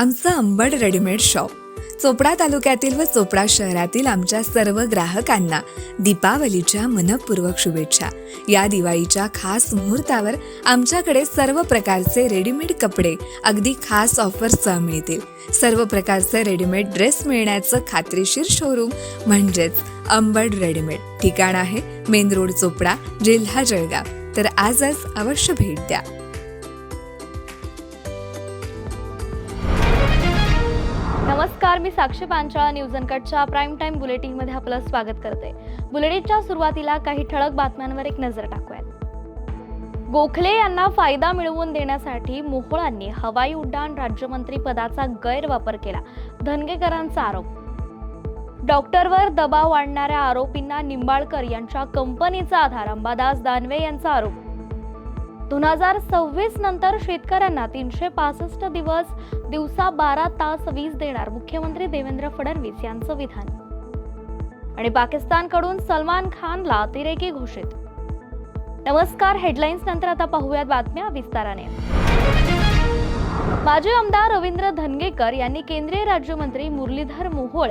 आमचं Ambad readymade shop. Chopra तालुक्यातील व चोपडा शहरातील आमच्या सर्व ग्राहकांना दीपावलीच्या मनपूर्वक शुभेच्छा. या दिवाळीच्या खास मुहूर्तावर आमच्याकडे सर्व प्रकारचे रेडीमेड कपडे अगदी खास ऑफरसह मिळतील. सर्व प्रकारचे रेडीमेड ड्रेस मिळण्याचं खात्रीशीर शोरूम म्हणजेच अंबड रेडीमेड. ठिकाण आहे मेन रोड चोपडा जिल्हा जळगाव. तर आजच अवश्य भेट द्या. नमस्कार मी साक्षी पांचाळ न्यूज अनकटच्या प्राईम टाईम बुलेटिनमध्ये आपलं स्वागत करते. बुलेटिनच्या सुरुवातीला काही ठळक बातम्यांवर एक नजर टाकूयात. गोखले यांना फायदा मिळवून देण्यासाठी मोहोळांनी हवाई उड्डाण राज्यमंत्री पदाचा गैरवापर केला. धनगेकरांचा आरोप. डॉक्टरवर दबाव आणणाऱ्या आरोपींना निंबाळकर यांच्या कंपनीचा आधार अंबादास दानवे यांचा आरोप. दोन हजार सव्वीस नंतर शेतकऱ्यांना तीनशे पासष्ट दिवस दिवसा बारा तास वीज देणार मुख्यमंत्री देवेंद्र फडणवीस यांचं विधान. आणि पाकिस्तानकडून सलमान खानला अतिरेकी घोषित. नमस्कार हेडलाईन्स नंतर आता पाहूयात बातम्या विस्ताराने. माजी आमदार रवींद्र धनगेकर यांनी केंद्रीय राज्यमंत्री मुरलीधर मोहोळ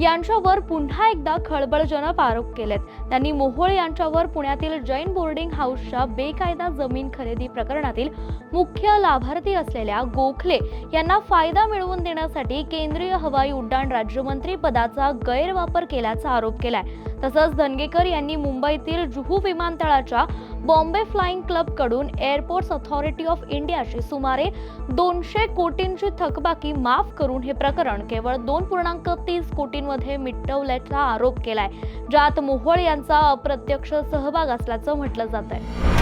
यांच्यावर पुन्हा एकदा खळबळजनक आरोप केलेत. त्यांनी मोहोळ यांच्यावर पुण्यातील जैन बोर्डिंग हाऊसच्या बेकायदा जमीन खरेदी प्रकरणातील मुख्य लाभार्थी असलेल्या गोखले यांना फायदा मिळवून देण्यासाठी केंद्रीय हवाई उड्डाण राज्यमंत्री पदाचा गैरवापर केल्याचा आरोप केलाय. तसंच धनगेकर यांनी मुंबईतील जुहू विमानतळाच्या बॉम्बे फ्लाइंग क्लबकडून एअरपोर्ट्स अथॉरिटी ऑफ इंडियाशी सुमारे दोनशे कोटींची थकबाकी माफ करून हे प्रकरण केवळ दोन पूर्णांक तीस कोटींमध्ये मिटवल्याचा आरोप केलाय. ज्यात मोहोळ यांचा अप्रत्यक्ष सहभाग असल्याचं म्हटलं जात आहे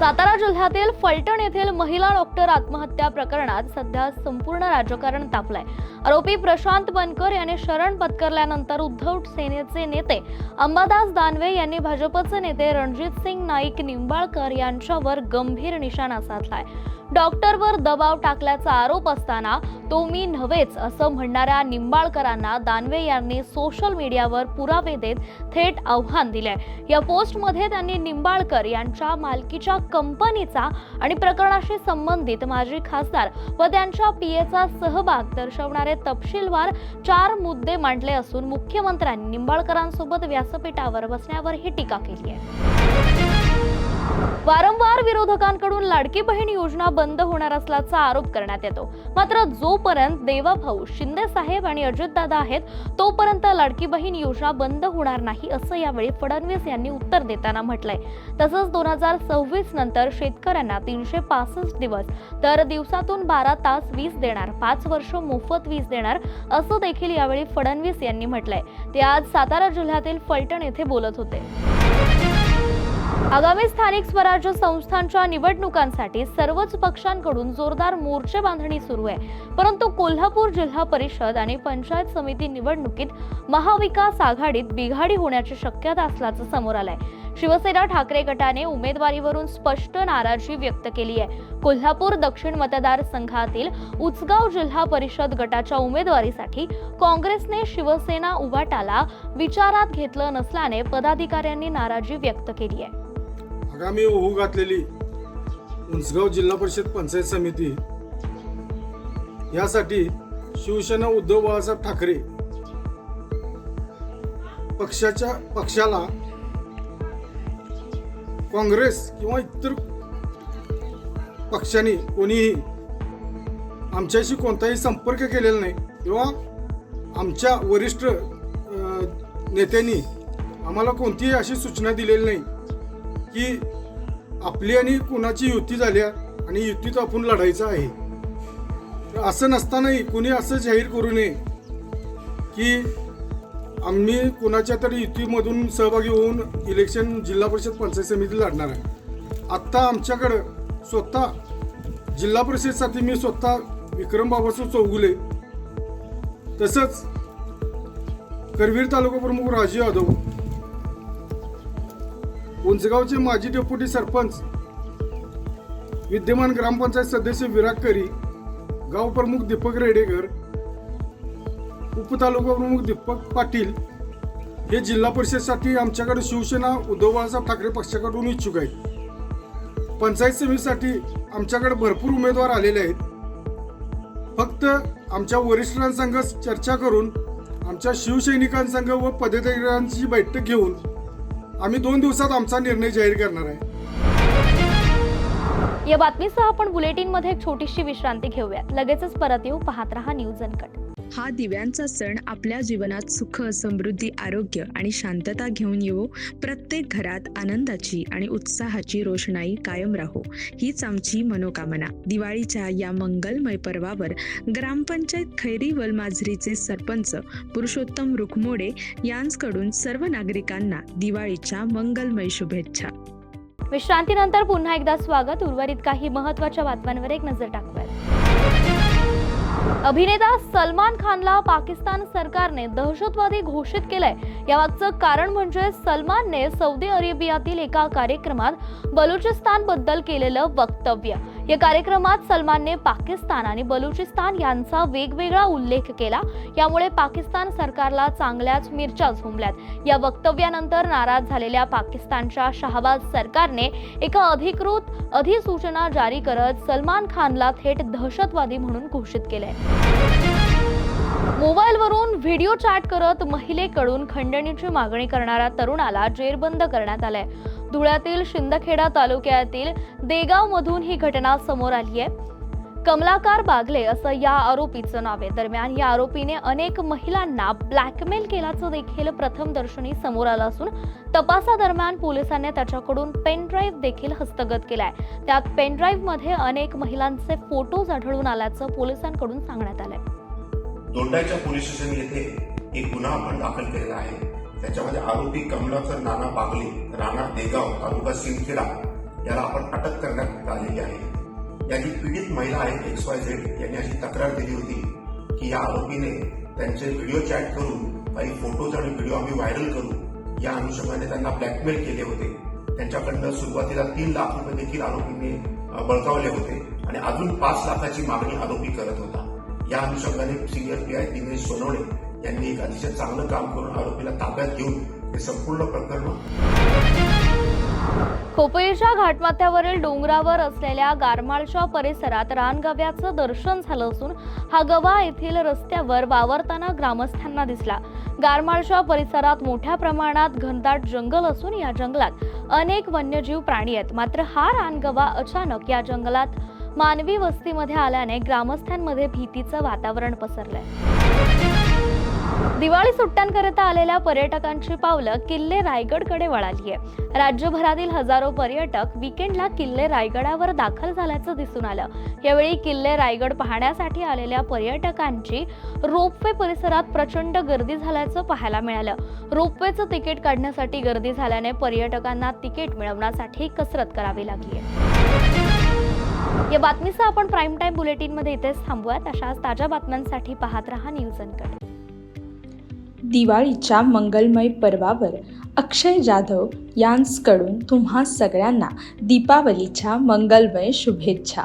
सातारा जिल्ह्यातील फलटण येथील महिला डॉक्टर आत्महत्या प्रकरणात सध्या संपूर्ण राजकारण तापलंय. आरोपी प्रशांत बनकर याने शरण पत्करल्यानंतर उद्धव सेनेचे नेते अंबादास दानवे यांनी भाजपचे नेते रणजित सिंग नाईक निंबाळकर यांच्यावर गंभीर निशाणा साधलाय. डॉक्टरवर दबाव टाकल्याचा आरोप असताना तो मी नव्हेच असं म्हणणाऱ्या निंबाळकरांना दानवे यांनी सोशल मीडियावर पुरावे देत थेट आव्हान दिले या पोस्टमध्ये त्यांनी निंबाळकर यांच्या मालकीच्या कंपनीचा आणि प्रकरणाशी संबंधित माजी खासदार व त्यांच्या पीएचा सहभाग दर्शवणारे तपशीलवार चार मुद्दे मांडले असून मुख्यमंत्र्यांनी निंबाळकरांसोबत व्यासपीठावर बसण्यावर ही टीका केली आहे. वारंवार विरोधकांकडून लाडकी बहीण योजना बंद होणार असल्याचा आरोप करण्यात येतो. मात्र जोपर्यंत देवाभाऊ शिंदे साहेब आणि अजितदादा आहेत तोपर्यंत लाडकी बहीण योजना बंद होणार नाही असं यावेळी फडणवीस यांनी उत्तर देताना म्हटलंय. तसंच दोन हजार सव्वीस नंतर शेतकऱ्यांना तीनशे पासष्ट दिवस तर दिवसातून बारा तास वीज देणार पाच वर्ष मोफत वीज देणार असं देखील यावेळी फडणवीस यांनी म्हटलंय. ते आज सातारा जिल्ह्यातील फलटण येथे बोलत होते. आगामी स्थानिक स्वराज्य संस्थांच्या निवडणुकांसाठी सर्वच पक्षांकडून जोरदार मोर्चे बांधणी सुरू आहे. परंतु कोल्हापूर जिल्हा परिषद आणि पंचायत समिती निवडणुकीत महाविकास आघाडीत बिघाडी होण्याची शक्यता असल्याचं समोर आलंय. शिवसेना ठाकरे गटाने उमेदवारीवरून स्पष्ट नाराजी व्यक्त केली आहे. कोल्हापूर दक्षिण मतदारसंघातील उचगाव जिल्हा परिषद गटाच्या उमेदवारीसाठी काँग्रेसने शिवसेना उभाटाला विचारात घेतलं नसल्याने पदाधिकाऱ्यांनी नाराजी व्यक्त केली आहे. आगामी ओहू घातलेली उंचगाव जिल्हा परिषद पंचायत समिती यासाठी शिवसेना उद्धव बाळासाहेब ठाकरे पक्षाच्या पक्षाला काँग्रेस किंवा इतर पक्षांनी कोणीही आमच्याशी कोणताही संपर्क केलेला नाही किंवा आमच्या वरिष्ठ नेत्यांनी आम्हाला कोणतीही अशी सूचना दिलेली नाही. की आपली आणि कोणाची युती झाल्या आणि युतीत आपण लढायचं आहे. तर असं नसतानाही कोणी असं जाहीर करू नये की आम्ही कुणाच्या तरी युतीमधून सहभागी होऊन इलेक्शन जिल्हा परिषद पंचायत समिती लढणार आहे. आत्ता आमच्याकडं स्वतः जिल्हा परिषदसाठी मी स्वतः विक्रमबाबासू चौगुले तसंच करवीर तालुका प्रमुख राजू यादव उंचगावचे माजी डेप्युटी सरपंच विद्यमान ग्रामपंचायत सदस्य विराग करी गाव प्रमुख दीपक रेडेकर उपतालुका प्रमुख दीपक पाटील हे जिल्हा परिषदसाठी आमच्याकडे शिवसेना उद्धव बाळासाहेब ठाकरे पक्षाकडून इच्छुक आहेत. पंचायत समितीसाठी आमच्याकडे भरपूर उमेदवार आलेले आहेत. फक्त आमच्या वरिष्ठांसंग चर्चा करून आमच्या शिवसैनिकांसंग व पदाधिकाऱ्यांची बैठक घेऊन आम्ही दोन दिवसात आमचा निर्णय जाहीर करणार आहे. या बातमीसह आपण बुलेटिनमध्ये एक छोटीशी विश्रांती घेऊयात. लगेचच परत येऊ. पाहत रहा न्यूज अनकट. हा दिव्यांचा सण आपल्या जीवनात सुख समृद्धी आरोग्य आणि शांतता घेऊन येवो. प्रत्येक घरात आनंदाची आणि उत्साहाची रोषणाई कायम राहो. हीच आमची मनोकामना. दिवाळीच्या या मंगलमय पर्वावर ग्रामपंचायत खैरी वलमाजरीचे सरपंच पुरुषोत्तम रुखमोडे यांकडून सर्व नागरिकांना दिवाळीच्या मंगलमय शुभेच्छा. विश्रांतीनंतर पुन्हा एकदा स्वागत. उर्वरित काही महत्त्वाच्या बातम्यांवर एक नजर टाकू अभिनेता सलमान खानला पाकिस्तान सरकारने दहशतवादी घोषित केलंय. यामागचं कारण म्हणजे सलमानने सौदी अरेबियातील एका कार्यक्रमात बलुचिस्तानबद्दल केलेलं वक्तव्य. या कार्यक्रमात सलमानने पाकिस्तान आणि बलुचिस्तान यांचा वेगवेगळा उल्लेख केला. यामुळे पाकिस्तान सरकारला चांगल्याच मिरच्या झोंबल्यात. या वक्तव्यानंतर नाराज झालेल्या पाकिस्तानच्या शाहबाज सरकारने एका अधिकृत अधिसूचना जारी करत सलमान खानला थेट दहशतवादी म्हणून घोषित केलंय. मोबाईलवरून व्हिडिओ चॅट करत महिलेकडून खंडणीची मागणी करणाऱ्या तरुणाला जेरबंद करण्यात आलाय. धुळ्यातील शिंदखेडा तालुक्यातील देगावमधून ही घटना समोर आली आहे. कमलाकार बागले असं या आरोपीचं नाव आहे. दरम्यान या आरोपीने अनेक महिलांना ब्लॅकमेल केल्याचं देखील प्रथम दर्शनी समोर आलं असून तपासादरम्यान पोलिसांनी त्याच्याकडून पेन ड्राईव्ह देखील हस्तगत केलाय. त्यात पेन मध्ये अनेक महिलांचे फोटोज आढळून आल्याचं पोलिसांकडून सांगण्यात आलंय. दोंडाच्या पोलीस स्टेशन येथे एक गुन्हा आपण दाखल केलेला आहे. त्याच्यामध्ये आरोपी कमलाकर नाना बागले राणा देगाव तालुका सिंदखेडा याला आपण अटक करण्यात आलेली आहे. या जी पीडित महिला आहे एक्स वाय झेड यांनी अशी तक्रार दिली होती की या आरोपीने त्यांचे व्हिडिओ चॅट करून काही फोटोज आणि व्हिडिओ आम्ही व्हायरल करू या अनुषंगाने त्यांना ब्लॅकमेल केले होते. त्यांच्याकडनं सुरुवातीला तीन लाख रुपये देखील आरोपीने बळकावले होते आणि अजून पाच लाखाची मागणी आरोपी करत होता. या अनुषंगाने senior P I Dinesh Sonawane यांनी एक अतिशय चांगलं काम करून आरोपीला ताब्यात घेऊन हे संपूर्ण प्रकरण खोपईच्या घाटमाथ्यावरील डोंगरावर असलेल्या गारमाळच्या परिसरात रानगव्याचं दर्शन झालं असून हा गवा येथील रस्त्यावर वावरताना ग्रामस्थांना दिसला. गारमाळच्या परिसरात मोठ्या प्रमाणात घनदाट जंगल असून या जंगलात अनेक वन्यजीव प्राणी आहेत. मात्र हा रानगवा अचानक या जंगलात मानवी वस्तीमध्ये आल्याने ग्रामस्थांमध्ये भीतीचं वातावरण पसरलंय. दिवाळी सुट्ट्यांकरिता आलेल्या पर्यटकांची पावलं किल्ले रायगडकडे वळाली आहे. राज्यभरातील हजारो पर्यटक विकेंडला किल्ले रायगडावर दाखल झाल्याचं दिसून आलं. यावेळी किल्ले रायगड पाहण्यासाठी आलेल्या पर्यटकांची रोपवे परिसरात प्रचंड गर्दी झाल्याचं पाहायला मिळालं. रोपवेचं तिकीट काढण्यासाठी गर्दी झाल्याने पर्यटकांना तिकीट मिळवण्यासाठी कसरत करावी लागली आहे या बातमीसह आपण प्राईम टाईम बुलेटिनमध्ये इथेच थांबूयात. अशाच ताज्या बातम्यांसाठी पाहत रहा न्यूज अनकट. दिवाळीच्या मंगलमय पर्वावर अक्षय जाधव यांसकडून तुम्हा सगळ्यांना दीपावलीच्या मंगलमय शुभेच्छा.